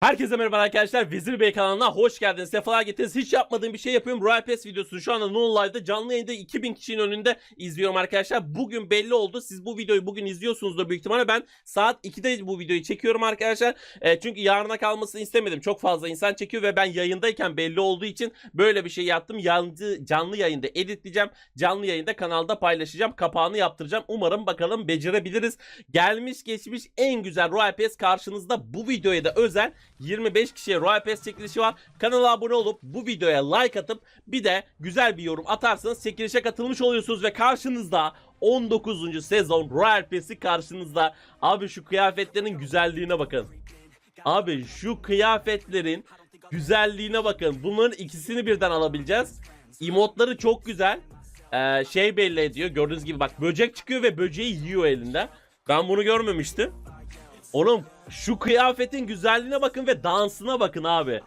Herkese merhaba arkadaşlar. Vezir Bey kanalına hoş geldiniz. Sefalar getirdiniz. Hiç yapmadığım bir şey yapıyorum. Royal Pass videosunu şu anda Non Live'da canlı yayında 2000 kişinin önünde izliyorum arkadaşlar. Bugün belli oldu. Siz bu videoyu bugün izliyorsunuzdur büyük ihtimalle. Ben saat 2'de bu videoyu çekiyorum arkadaşlar. E, çünkü yarına kalmasını istemedim. Çok fazla insan çekiyor ve ben yayındayken belli olduğu için böyle bir şey yaptım. Yancı, canlı yayında editleyeceğim. Canlı yayında kanalda paylaşacağım. Kapağını yaptıracağım. Umarım bakalım becerebiliriz. Gelmiş geçmiş en güzel Royal Pass karşınızda. Bu videoya da özel 25 kişiye Royal Pass çekilişi var. Kanala abone olup bu videoya like atıp bir de güzel bir yorum atarsanız çekilişe katılmış oluyorsunuz ve karşınızda 19. sezon Royal Pass'i karşınızda. Abi şu kıyafetlerin güzelliğine bakın. Abi şu kıyafetlerin güzelliğine bakın. Bunların ikisini birden alabileceğiz. Emotları çok güzel. Ee, şey belli ediyor. Gördüğünüz gibi bak böcek çıkıyor ve böceği yiyor elinde. Ben bunu görmemiştim. Oğlum şu kıyafetin güzelliğine bakın ve dansına bakın abi.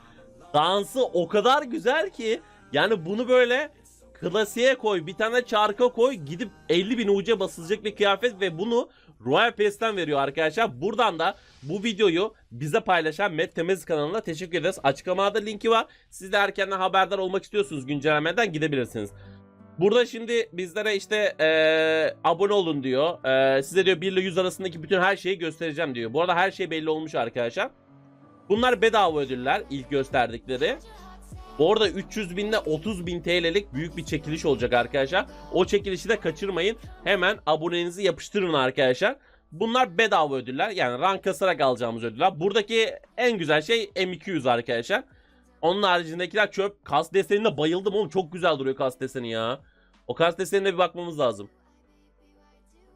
Dansı o kadar güzel ki yani bunu böyle klasiğe koy bir tane çarka koy gidip 50 bin uca basılacak bir kıyafet ve bunu Royal Pass'ten veriyor arkadaşlar. Buradan da bu videoyu bize paylaşan Met Temiz kanalına teşekkür ederiz. Açıklamada linki var. Siz de erkenden haberdar olmak istiyorsunuz güncellemeden gidebilirsiniz. Burada şimdi bizlere işte eee, abone olun diyor. Eee, size diyor 1 ile 100 arasındaki bütün her şeyi göstereceğim diyor. Bu arada her şey belli olmuş arkadaşlar. Bunlar bedava ödüller ilk gösterdikleri. Bu arada 300 binde 30 bin TL'lik büyük bir çekiliş olacak arkadaşlar. O çekilişi de kaçırmayın. Hemen abonenizi yapıştırın arkadaşlar. Bunlar bedava ödüller. Yani rank kasarak alacağımız ödüller. Buradaki en güzel şey M200 arkadaşlar. Onun haricindekiler çöp. Kas desenine bayıldım oğlum. Çok güzel duruyor kas deseni ya. O kas desenine bir bakmamız lazım.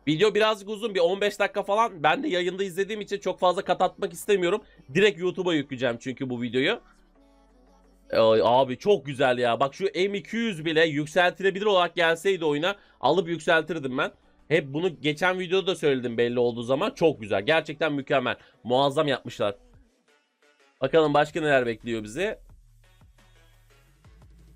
Video birazcık uzun bir 15 dakika falan. Ben de yayında izlediğim için çok fazla kat atmak istemiyorum. Direkt YouTube'a yükleyeceğim çünkü bu videoyu. Ay, abi çok güzel ya. Bak şu M200 bile yükseltilebilir olarak gelseydi oyuna alıp yükseltirdim ben. Hep bunu geçen videoda da söyledim belli olduğu zaman. Çok güzel. Gerçekten mükemmel. Muazzam yapmışlar. Bakalım başka neler bekliyor bizi.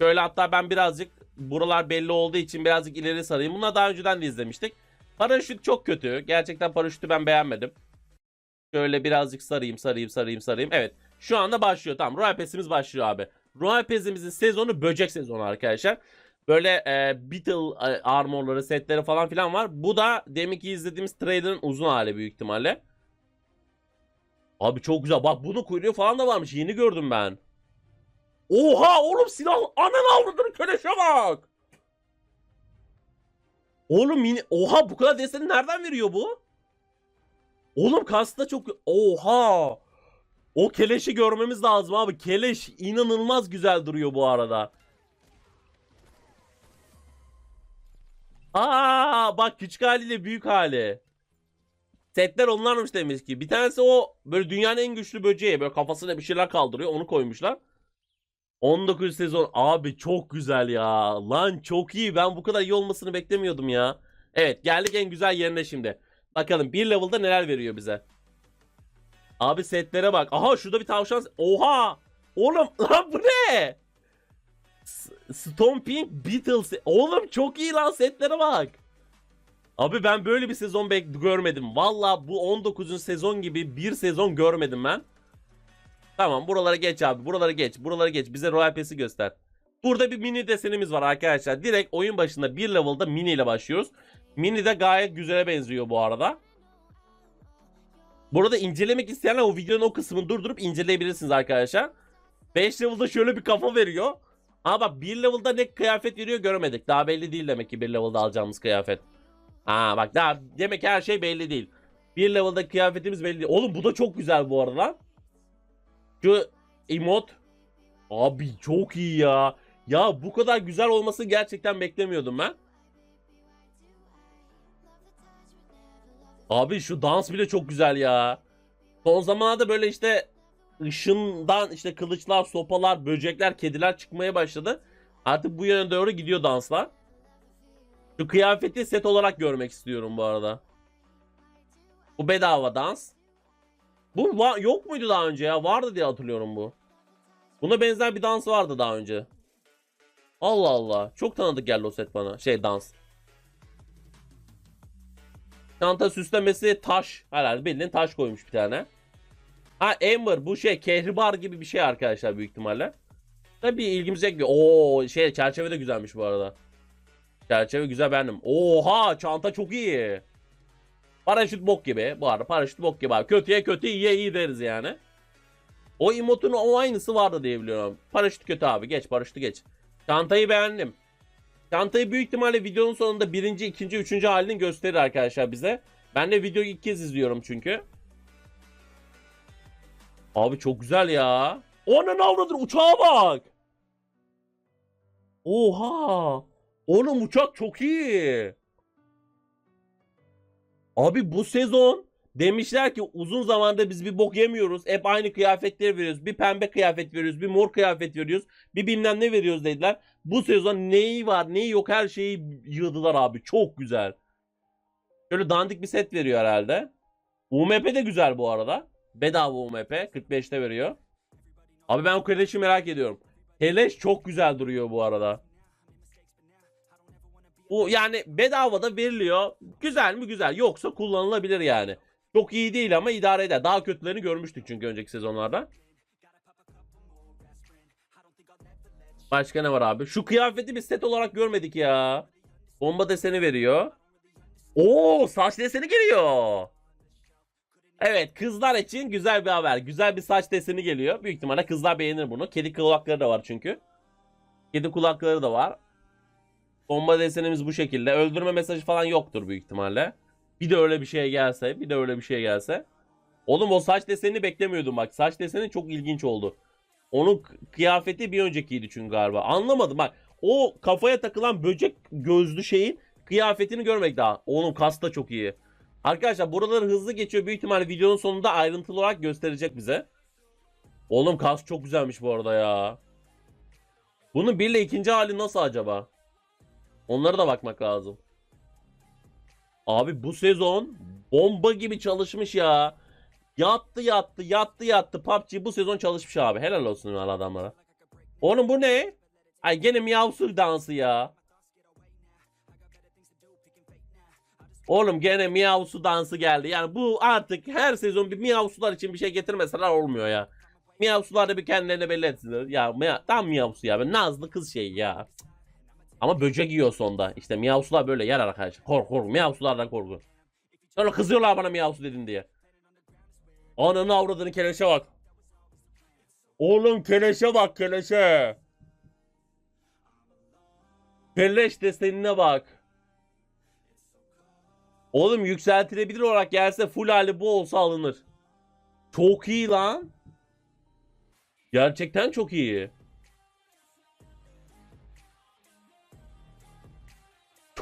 Şöyle hatta ben birazcık buralar belli olduğu için birazcık ileri sarayım. Bunları daha önceden de izlemiştik. Paraşüt çok kötü. Gerçekten paraşütü ben beğenmedim. Şöyle birazcık sarayım, sarayım, sarayım, sarayım. Evet. Şu anda başlıyor. Tamam. Royal Pass'imiz başlıyor abi. Royal Pass'imizin sezonu böcek sezonu arkadaşlar. Böyle e, Beetle e, armorları, setleri falan filan var. Bu da deminki izlediğimiz trailer'ın uzun hali büyük ihtimalle. Abi çok güzel. Bak bunun kuyruğu falan da varmış. Yeni gördüm ben. Oha oğlum silah anan avradını köleşe bak. Oğlum mini oha bu kadar deseni nereden veriyor bu? Oğlum kasta çok oha. O keleşi görmemiz lazım abi. Keleş inanılmaz güzel duruyor bu arada. Aa bak küçük haliyle büyük hali. Setler onlarmış demek ki. Bir tanesi o böyle dünyanın en güçlü böceği. Böyle kafasına bir şeyler kaldırıyor. Onu koymuşlar. 19 sezon. Abi çok güzel ya. Lan çok iyi. Ben bu kadar iyi olmasını beklemiyordum ya. Evet geldik en güzel yerine şimdi. Bakalım bir level'da neler veriyor bize. Abi setlere bak. Aha şurada bir tavşan. Oha. Oğlum lan bu ne? Stomping Beatles. Oğlum çok iyi lan setlere bak. Abi ben böyle bir sezon görmedim. Valla bu 19. sezon gibi bir sezon görmedim ben. Tamam buralara geç abi. Buralara geç. Buralara geç. Bize Royal Pass'i göster. Burada bir mini desenimiz var arkadaşlar. Direkt oyun başında bir level'da mini ile başlıyoruz. Mini de gayet güzele benziyor bu arada. Burada incelemek isteyenler o videonun o kısmını durdurup inceleyebilirsiniz arkadaşlar. 5 level'da şöyle bir kafa veriyor. Ama bak 1 level'da ne kıyafet veriyor göremedik. Daha belli değil demek ki 1 level'da alacağımız kıyafet. Ha bak daha demek ki her şey belli değil. 1 level'da kıyafetimiz belli değil. Oğlum bu da çok güzel bu arada lan. Şu emot. Abi çok iyi ya. Ya bu kadar güzel olmasını gerçekten beklemiyordum ben. Abi şu dans bile çok güzel ya. Son zamanlarda böyle işte ışından işte kılıçlar, sopalar, böcekler, kediler çıkmaya başladı. Artık bu yöne doğru gidiyor danslar. Şu kıyafeti set olarak görmek istiyorum bu arada. Bu bedava dans. Bu yok muydu daha önce ya? Vardı diye hatırlıyorum bu. Buna benzer bir dans vardı daha önce. Allah Allah. Çok tanıdık geldi o set bana. Şey dans. Çanta süslemesi taş. Herhalde bildiğin taş koymuş bir tane. Ha Amber bu şey kehribar gibi bir şey arkadaşlar büyük ihtimalle. Tabii ilgimizi çekmiyor. Oo şey çerçeve de güzelmiş bu arada. Çerçeve güzel beğendim. Oha çanta çok iyi. Paraşüt bok gibi. Bu arada paraşüt bok gibi abi. Kötüye kötü iyiye iyi deriz yani. O emotun o aynısı vardı diye biliyorum. Paraşüt kötü abi. Geç paraşütü geç. Çantayı beğendim. Çantayı büyük ihtimalle videonun sonunda birinci, ikinci, üçüncü halini gösterir arkadaşlar bize. Ben de videoyu ilk kez izliyorum çünkü. Abi çok güzel ya. Onun avradır uçağa bak. Oha. Oğlum uçak çok iyi. Abi bu sezon demişler ki uzun zamanda biz bir bok yemiyoruz. Hep aynı kıyafetleri veriyoruz. Bir pembe kıyafet veriyoruz. Bir mor kıyafet veriyoruz. Bir bilmem ne veriyoruz dediler. Bu sezon neyi var neyi yok her şeyi yığdılar abi. Çok güzel. Şöyle dandik bir set veriyor herhalde. UMP de güzel bu arada. Bedava UMP. 45'te veriyor. Abi ben o keleşi merak ediyorum. Keleş çok güzel duruyor bu arada. Bu yani bedava da veriliyor. Güzel mi güzel. Yoksa kullanılabilir yani. Çok iyi değil ama idare eder. Daha kötülerini görmüştük çünkü önceki sezonlarda. Başka ne var abi? Şu kıyafeti bir set olarak görmedik ya. Bomba deseni veriyor. Oo saç deseni geliyor. Evet kızlar için güzel bir haber. Güzel bir saç deseni geliyor. Büyük ihtimalle kızlar beğenir bunu. Kedi kulakları da var çünkü. Kedi kulakları da var. Bomba desenimiz bu şekilde. Öldürme mesajı falan yoktur büyük ihtimalle. Bir de öyle bir şey gelse. Bir de öyle bir şey gelse. Oğlum o saç desenini beklemiyordum bak. Saç deseni çok ilginç oldu. Onun kıyafeti bir öncekiydi çünkü galiba. Anlamadım bak. O kafaya takılan böcek gözlü şeyin kıyafetini görmek daha. Oğlum kas da çok iyi. Arkadaşlar buraları hızlı geçiyor. Büyük ihtimalle videonun sonunda ayrıntılı olarak gösterecek bize. Oğlum kas çok güzelmiş bu arada ya. Bunun bir ile ikinci hali nasıl acaba? Onlara da bakmak lazım. Abi bu sezon bomba gibi çalışmış ya. Yattı yattı yattı yattı. PUBG bu sezon çalışmış abi. Helal olsun lan adamlara. Oğlum bu ne? Ay gene miyavsul dansı ya. Oğlum gene miyavsu dansı geldi. Yani bu artık her sezon bir miyavsular için bir şey getirmeseler olmuyor ya. Miyavsular da bir kendilerine belli etsinler. Ya miyav, tam miyavsu ya. Nazlı kız şey ya. Ama böcek yiyor sonda. İşte miyavsular böyle yer arkadaşlar. Kork kork. Miyavsulardan korkun. Sonra kızıyorlar bana miyavsu dedin diye. Ananı avradını keleşe bak. Oğlum keleşe bak keleşe. Keleş desenine bak. Oğlum yükseltilebilir olarak gelse full hali bu olsa alınır. Çok iyi lan. Gerçekten çok iyi.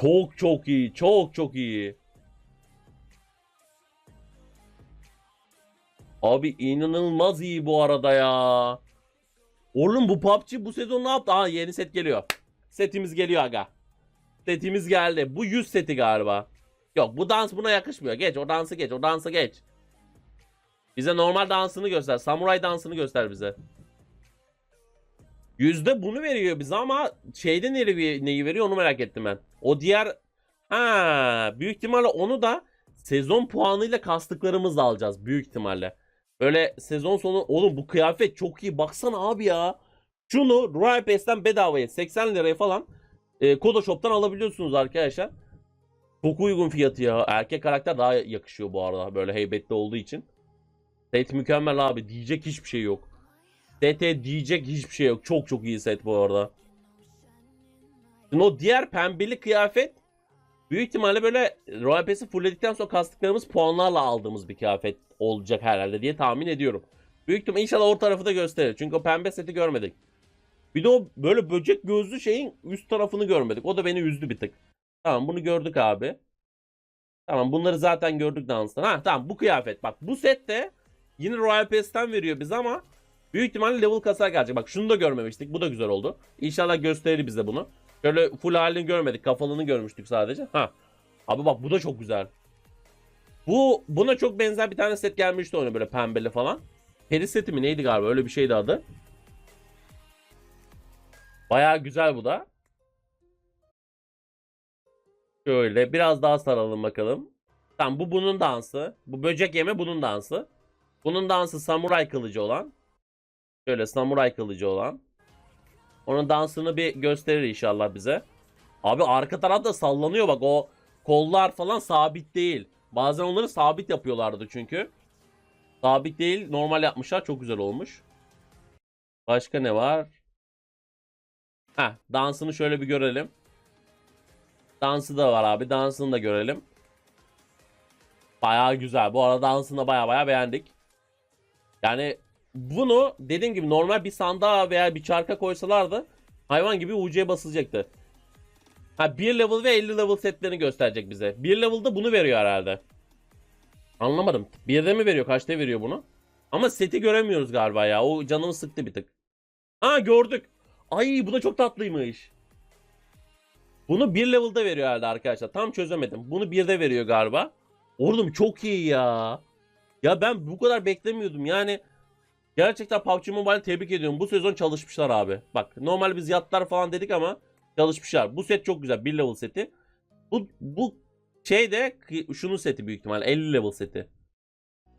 Çok çok iyi. Çok çok iyi. Abi inanılmaz iyi bu arada ya. Oğlum bu PUBG bu sezon ne yaptı? Aa yeni set geliyor. Setimiz geliyor aga. Setimiz geldi. Bu 100 seti galiba. Yok bu dans buna yakışmıyor. Geç o dansı geç. O dansı geç. Bize normal dansını göster. Samuray dansını göster bize. Yüzde bunu veriyor bize ama şeyde neyi, neyi veriyor onu merak ettim ben. O diğer ha büyük ihtimalle onu da sezon puanıyla kastıklarımızla alacağız büyük ihtimalle. Böyle sezon sonu oğlum bu kıyafet çok iyi baksana abi ya. Şunu Royal Pass'ten bedavaya 80 liraya falan e, Kodo Shop'tan alabiliyorsunuz arkadaşlar. Çok uygun fiyatı ya. Erkek karakter daha yakışıyor bu arada böyle heybetli olduğu için. Set mükemmel abi diyecek hiçbir şey yok. Sete diyecek hiçbir şey yok. Çok çok iyi set bu arada. Şimdi o diğer pembeli kıyafet büyük ihtimalle böyle Royal Pass'i fullledikten sonra kastıklarımız puanlarla aldığımız bir kıyafet olacak herhalde diye tahmin ediyorum. Büyük ihtimalle inşallah o tarafı da gösterir. Çünkü o pembe seti görmedik. Bir de o böyle böcek gözlü şeyin üst tarafını görmedik. O da beni üzdü bir tık. Tamam bunu gördük abi. Tamam bunları zaten gördük danstan. Ha tamam bu kıyafet. Bak bu set de yine Royal Pass'ten veriyor bize ama büyük ihtimalle level kasar gelecek. Bak şunu da görmemiştik. Bu da güzel oldu. İnşallah gösterir bize bunu. Şöyle full halini görmedik. Kafalını görmüştük sadece. Ha. Abi bak bu da çok güzel. Bu buna çok benzer bir tane set gelmişti ona böyle pembeli falan. Peri seti mi neydi galiba öyle bir şeydi adı. Baya güzel bu da. Şöyle biraz daha saralım bakalım. Tamam bu bunun dansı. Bu böcek yeme bunun dansı. Bunun dansı samuray kılıcı olan. Şöyle samuray kılıcı olan. Onun dansını bir gösterir inşallah bize. Abi arka taraf da sallanıyor bak o kollar falan sabit değil. Bazen onları sabit yapıyorlardı çünkü. Sabit değil normal yapmışlar çok güzel olmuş. Başka ne var? Heh dansını şöyle bir görelim. Dansı da var abi dansını da görelim. Bayağı güzel. Bu arada dansını da baya baya beğendik. Yani bunu dediğim gibi normal bir sandığa veya bir çarka koysalardı hayvan gibi UC'ye basılacaktı. Ha 1 level ve 50 level setlerini gösterecek bize. 1 level'da bunu veriyor herhalde. Anlamadım. 1'de mi veriyor? Kaçta veriyor bunu? Ama seti göremiyoruz galiba ya. O canımı sıktı bir tık. Ha gördük. Ay bu da çok tatlıymış. Bunu 1 level'da veriyor herhalde arkadaşlar. Tam çözemedim. Bunu 1'de veriyor galiba. Oğlum çok iyi ya. Ya ben bu kadar beklemiyordum. Yani gerçekten PUBG Mobile tebrik ediyorum. Bu sezon çalışmışlar abi. Bak normal biz yatlar falan dedik ama çalışmışlar. Bu set çok güzel. 1 level seti. Bu bu şey de şunun seti büyük ihtimal 50 level seti.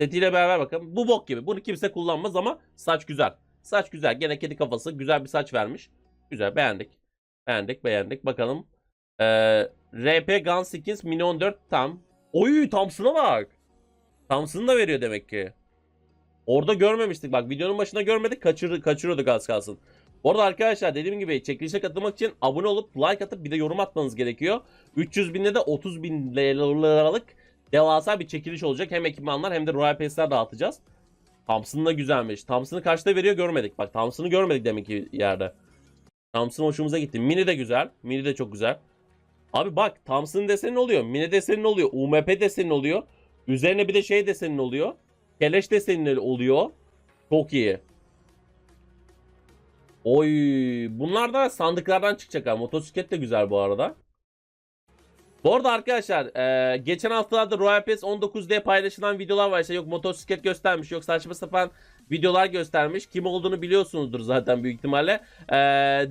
Setiyle beraber bakın. Bu bok gibi. Bunu kimse kullanmaz ama saç güzel. Saç güzel. Gene kedi kafası. Güzel bir saç vermiş. Güzel. Beğendik. Beğendik. Beğendik. Bakalım. Ee, RP Gun Skins Mini 14 tam. Oy Thompson'a bak. Thompson da veriyor demek ki. Orada görmemiştik. Bak videonun başında görmedik. Kaçır, kaçırıyorduk az kalsın. Bu arada arkadaşlar dediğim gibi çekilişe katılmak için abone olup like atıp bir de yorum atmanız gerekiyor. 300 binde de 30 bin liralık devasa bir çekiliş olacak. Hem ekipmanlar hem de Royal Pass'ler dağıtacağız. Thompson da güzelmiş. Thompson'ı kaçta veriyor görmedik. Bak Thompson'ı görmedik demek ki yerde. Thompson hoşumuza gitti. Mini de güzel. Mini de çok güzel. Abi bak Thompson desenin oluyor. Mini desenin oluyor. UMP desenin oluyor. Üzerine bir de şey desenin oluyor. Keleş desenin oluyor. Çok iyi. Oy bunlar da sandıklardan çıkacak ha. Motosiklet de güzel bu arada. Bu arada arkadaşlar e, geçen haftalarda Royal Pass 19D paylaşılan videolar var. İşte yok motosiklet göstermiş yok saçma sapan videolar göstermiş. Kim olduğunu biliyorsunuzdur zaten büyük ihtimalle. E,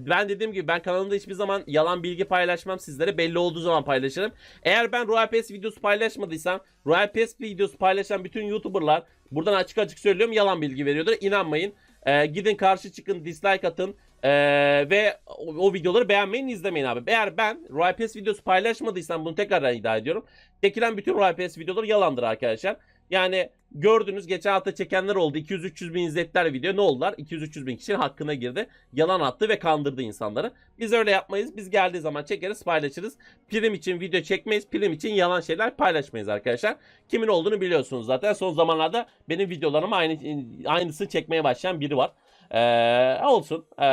ben dediğim gibi ben kanalımda hiçbir zaman yalan bilgi paylaşmam sizlere. Belli olduğu zaman paylaşırım. Eğer ben Royal Pass videosu paylaşmadıysam Royal Pass videosu paylaşan bütün YouTuber'lar buradan açık açık söylüyorum yalan bilgi veriyordur. İnanmayın. E, gidin karşı çıkın dislike atın. Ee, ve o, o videoları beğenmeyin izlemeyin abi. Eğer ben Royal Pass videosu paylaşmadıysam bunu tekrardan iddia ediyorum. Çekilen bütün Royal Pass videoları yalandır arkadaşlar. Yani gördünüz geçen hafta çekenler oldu. 200-300 bin izlettiler video. Ne oldular? 200-300 bin kişinin hakkına girdi. Yalan attı ve kandırdı insanları. Biz öyle yapmayız. Biz geldiği zaman çekeriz paylaşırız. Prim için video çekmeyiz. Prim için yalan şeyler paylaşmayız arkadaşlar. Kimin olduğunu biliyorsunuz zaten. Son zamanlarda benim videolarıma aynı, aynısını çekmeye başlayan biri var. Ee, olsun. Ee,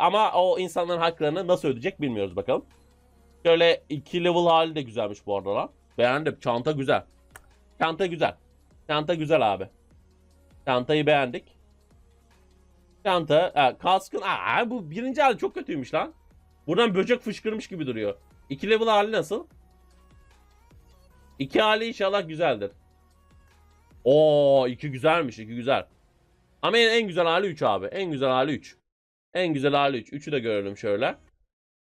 ama o insanların haklarını nasıl ödeyecek bilmiyoruz bakalım. Şöyle 2 level hali de güzelmiş bu arada lan. Beğendim. Çanta güzel. Çanta güzel. Çanta güzel abi. Çantayı beğendik. Çanta. E, kaskın. Aa, bu birinci hali çok kötüymüş lan. Buradan böcek fışkırmış gibi duruyor. 2 level hali nasıl? 2 hali inşallah güzeldir. Oo 2 güzelmiş. 2 güzel. Ama en, en güzel hali 3 abi. En güzel hali 3. En güzel hali 3. 3'ü de görelim şöyle.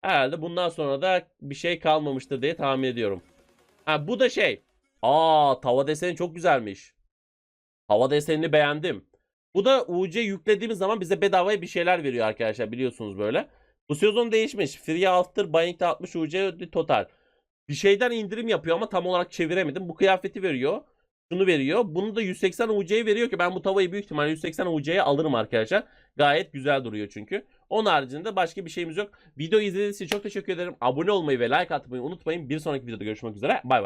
Herhalde bundan sonra da bir şey kalmamıştır diye tahmin ediyorum. Ha bu da şey. Aa tava deseni çok güzelmiş. Tava desenini beğendim. Bu da UC yüklediğimiz zaman bize bedavaya bir şeyler veriyor arkadaşlar biliyorsunuz böyle. Bu sezon değişmiş. Free After Buying'de 60 UC total. Bir şeyden indirim yapıyor ama tam olarak çeviremedim. Bu kıyafeti veriyor şunu veriyor. Bunu da 180 UC'ye veriyor ki ben bu tavayı büyük ihtimalle 180 UC'ye alırım arkadaşlar. Gayet güzel duruyor çünkü. Onun haricinde başka bir şeyimiz yok. Video izlediğiniz için çok teşekkür ederim. Abone olmayı ve like atmayı unutmayın. Bir sonraki videoda görüşmek üzere. Bay bay.